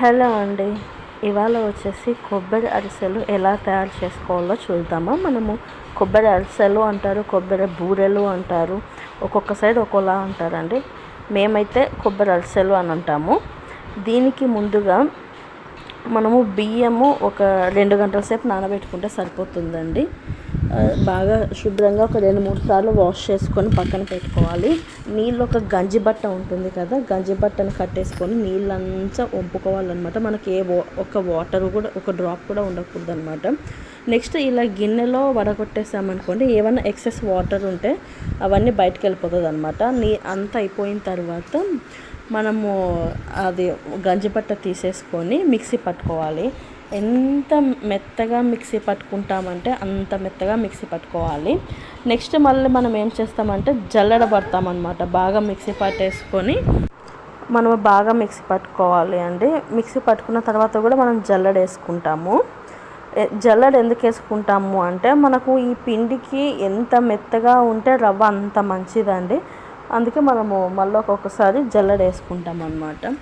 Hello అండి. ఇవాళ వచ్చేసి కొబ్బరి అరిసెలు ఎలా తయారు చేసుకోవాలో చూద్దామా మనము. కొబ్బరి అరిసెలు అంటారు కొబ్బరి బూరెలు అంటారు ఒక్కొక్క సైడ్ ఒక్కోలా అంటారండి. మేమైతే కొబ్బరి అరిసెలు అని అంటాము. దీనికి ముందుగా మనము బియ్యము ఒక రెండు గంటల సేపు నానబెట్టుకుంటే సరిపోతుందండి. బాగా శుభ్రంగా ఒక రెండు మూడు సార్లు వాష్ చేసుకొని పక్కన పెట్టుకోవాలి. నీళ్ళు ఒక గంజి బట్ట ఉంటుంది కదా గంజి బట్టను కట్టేసుకొని నీళ్ళంతా వంపుకోవాలన్నమాట మనకి ఏ ఒక వాటర్ కూడా ఒక డ్రాప్ కూడా ఉండకూడదు అనమాట నెక్స్ట్ ఇలా గిన్నెలో వడగొట్టేసామనుకోండి ఏమైనా ఎక్సెస్ వాటర్ ఉంటే అవన్నీ బయటకు వెళ్ళిపోతుంది అనమాట నీ అంతా అయిపోయిన తర్వాత మనము అది గంజి బట్ట తీసేసుకొని మిక్సీ పట్టుకోవాలి. ఎంత మెత్తగా మిక్సీ పట్టుకుంటామంటే అంత మెత్తగా మిక్సీ పట్టుకోవాలి. నెక్స్ట్ మళ్ళీ మనం ఏం చేస్తామంటే జల్లడ పడతామన్నమాట. బాగా మిక్సీ పట్టేసుకొని మనం బాగా మిక్సీ పట్టుకోవాలి అండి. మిక్సీ పట్టుకున్న తర్వాత కూడా మనం జల్లెడ వేసుకుంటాము. ఎ- ఎందుకు వేసుకుంటాము అంటే మనకు ఈ పిండికి ఎంత మెత్తగా ఉంటే రవ్వ అంత మంచిదండి. అందుకే మనము మళ్ళీ ఒక్కొక్కసారి జల్లెడ వేసుకుంటాం అనమాట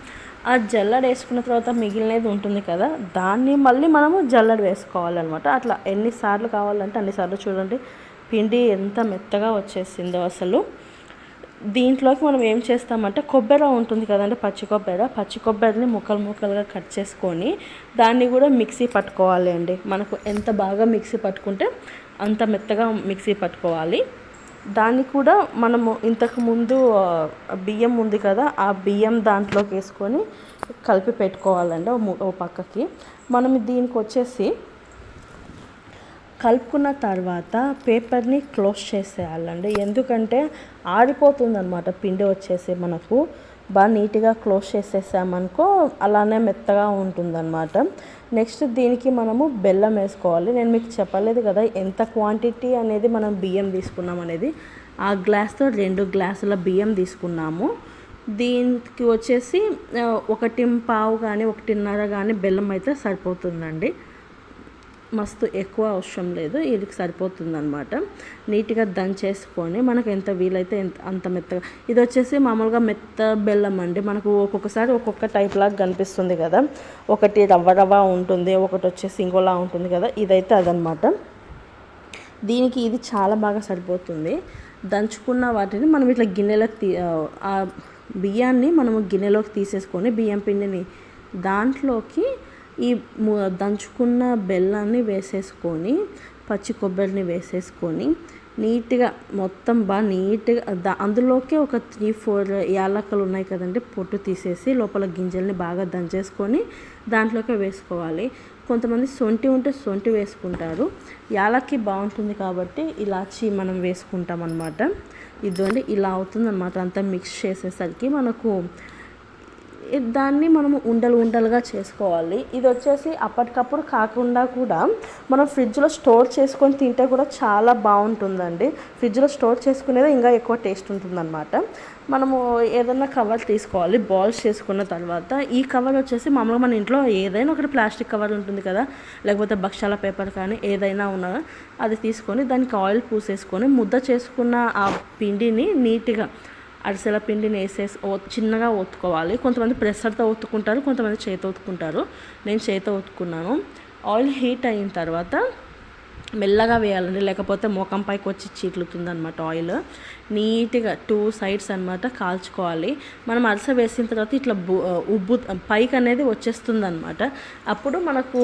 ఆ జల్లడ వేసుకున్న తర్వాత మిగిలినది ఉంటుంది కదా దాన్ని మళ్ళీ మనము జల్లడ వేసుకోవాలన్నమాట. అట్లా ఎన్నిసార్లు కావాలంటే అన్నిసార్లు చూడండి. పిండి ఎంత మెత్తగా వచ్చేసిందో అసలు. దీంట్లోకి మనం ఏం చేస్తామంటే కొబ్బరి ఉంటుంది కదండి పచ్చి కొబ్బరి. పచ్చి కొబ్బరిని ముక్కలు ముక్కలుగా కట్ చేసుకొని దాన్ని కూడా మిక్సీ పట్టుకోవాలి అండి మనకు ఎంత బాగా మిక్సీ పట్టుకుంటే అంత మెత్తగా మిక్సీ పట్టుకోవాలి. దాన్ని కూడా మనము ఇంతకు ముందు బియ్యం ఉంది కదా ఆ బియ్యం దాంట్లోకి వేసుకొని కలిపి పెట్టుకోవాలండి ఓ ఓ పక్కకి. మనం దీనికి వచ్చేసి కలుపుకున్న తర్వాత పేపర్ని క్లోజ్ చేసేయాలండి. ఎందుకంటే ఆరిపోతుంది అనమాట పిండి వచ్చేసి మనకు. బాగా నీట్గా క్లోజ్ చేసేసామనుకో అలానే మెత్తగా ఉంటుందన్నమాట. నెక్స్ట్ దీనికి మనము బెల్లం వేసుకోవాలి. నేను మీకు చెప్పలేదు కదా ఎంత క్వాంటిటీ అనేది మనం బియ్యం తీసుకున్నాం అనేది. ఆ గ్లాస్తో రెండు గ్లాసుల బియ్యం తీసుకున్నాము. దీనికి వచ్చేసి ఒకటి పావు కానీ ఒకటిన్నర కానీ బెల్లం అయితే సరిపోతుందండి. మస్తు ఎక్కువ అవసరం లేదు వీళ్ళకి సరిపోతుంది అనమాట నీట్గా దంచేసుకొని మనకు ఎంత వీలైతే ఎంత అంత మెత్తగా. ఇది వచ్చేసి మామూలుగా మెత్త బెల్లం అండి. మనకు ఒక్కొక్కసారి ఒక్కొక్క టైప్ లాగా కనిపిస్తుంది కదా. ఒకటి రవ్వ రవ్వ ఉంటుంది ఒకటి వచ్చేసి ఇంకోలా ఉంటుంది కదా. ఇదైతే అదనమాట దీనికి ఇది చాలా బాగా సరిపోతుంది. దంచుకున్న వాటిని మనం ఇట్లా గిన్నెలోకి తీ ఆ బియ్యాన్ని మనము గిన్నెలోకి తీసేసుకొని బియ్యం పిండిని దాంట్లోకి ఈ దంచుకున్న బెల్లాన్ని వేసేసుకొని పచ్చి కొబ్బరిని వేసేసుకొని నీట్గా మొత్తం బాగా నీట్గా అందులోకే ఒక త్రీ ఫోర్ యాలక్కలు ఉన్నాయి కదండి పొట్టు తీసేసి లోపల గింజల్ని బాగా దంచేసుకొని దాంట్లోకే వేసుకోవాలి. కొంతమంది సొంటి ఉంటే సొంటి వేసుకుంటారు. యాలక్కి బాగుంటుంది కాబట్టి ఇలాచి మనం వేసుకుంటాం అనమాట ఇదండి ఇలా అవుతుంది అనమాట అంతా మిక్స్ చేసేసరికి మనకు దాన్ని మనం ఉండలు ఉండలుగా చేసుకోవాలి. ఇది వచ్చేసి అప్పటికప్పుడు కాకుండా కూడా మనం ఫ్రిడ్జ్లో స్టోర్ చేసుకొని తింటే కూడా చాలా బాగుంటుందండి. ఫ్రిడ్జ్లో స్టోర్ చేసుకునేది ఇంకా ఎక్కువ టేస్ట్ ఉంటుందన్నమాట. మనము ఏదైనా కవర్ తీసుకోవాలి బాల్స్ చేసుకున్న తర్వాత. ఈ కవర్ వచ్చేసి మామూలుగా మన ఇంట్లో ఏదైనా ఒకటి ప్లాస్టిక్ కవర్ ఉంటుంది కదా లేకపోతే భక్షాల పేపర్ కానీ ఏదైనా ఉన్నా అది తీసుకొని దానికి ఆయిల్ పూసేసుకొని ముద్ద చేసుకున్న ఆ పిండిని నీట్గా అరిసెల పిండిని వేసేసి చిన్నగా ఒత్తుకోవాలి. కొంతమంది ప్రెషర్తో ఒత్తుకుంటారు కొంతమంది చేతి ఒత్తుకుంటారు. నేను చేతి ఒత్తుకున్నాను. ఆయిల్ హీట్ అయిన తర్వాత మెల్లగా వేయాలండి. లేకపోతే ముఖం పైకి వచ్చి చీట్లుతుంది అనమాట ఆయిల్. నీట్గా టూ సైడ్స్ అన్నమాట కాల్చుకోవాలి. మనం అరిసె వేసిన తర్వాత ఇట్లా బు- ఉబ్బు పైకి అనేది వచ్చేస్తుంది అనమాట అప్పుడు మనకు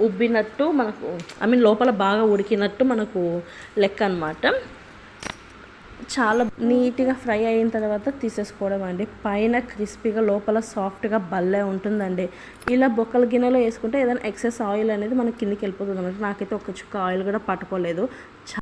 ఉబ్బినట్టు మనకు ఐ మీన్ లోపల బాగా ఉడికినట్టు మనకు లెక్క అనమాట చాలా నీట్గా ఫ్రై అయిన తర్వాత తీసేసుకోవడం అండి. పైన క్రిస్పీగా లోపల సాఫ్ట్గా భలే ఉంటుందండి. ఇలా బొక్కల గిన్నెలో వేసుకుంటే ఏదైనా ఎక్సెస్ ఆయిల్ అనేది మనకి కిందికి వెళ్ళిపోతుంది అనమాట నాకైతే ఒక చుక్క ఆయిల్ కూడా పట్టుకోలేదు.